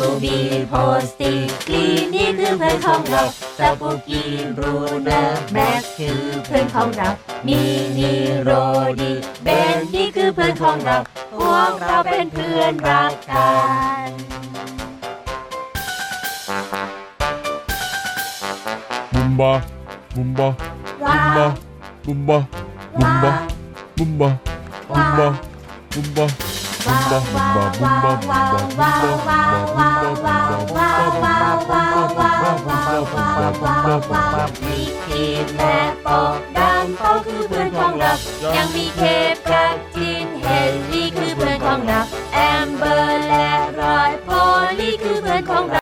to be positive ลีนี่คือเพื่อนของเราสปุกีบรูเนอร์แม็กคือเพื่อนของเรามีนีโรดีเบนนี่คือเพื่อนของเราพวกเราเป็นเพื่อนรักกันบุมบาบุมบาบุมบาบุมบาบุมบาบุมบาบุมบาบุมบา มีพีนแลปอกดังเขาคือเพื่อนของเรา ยังมีเคปกับจินเฮลลี่คือเพื่อนของเรา แอมเบอร์และรอยโพลี่คือเพื่อนของเรา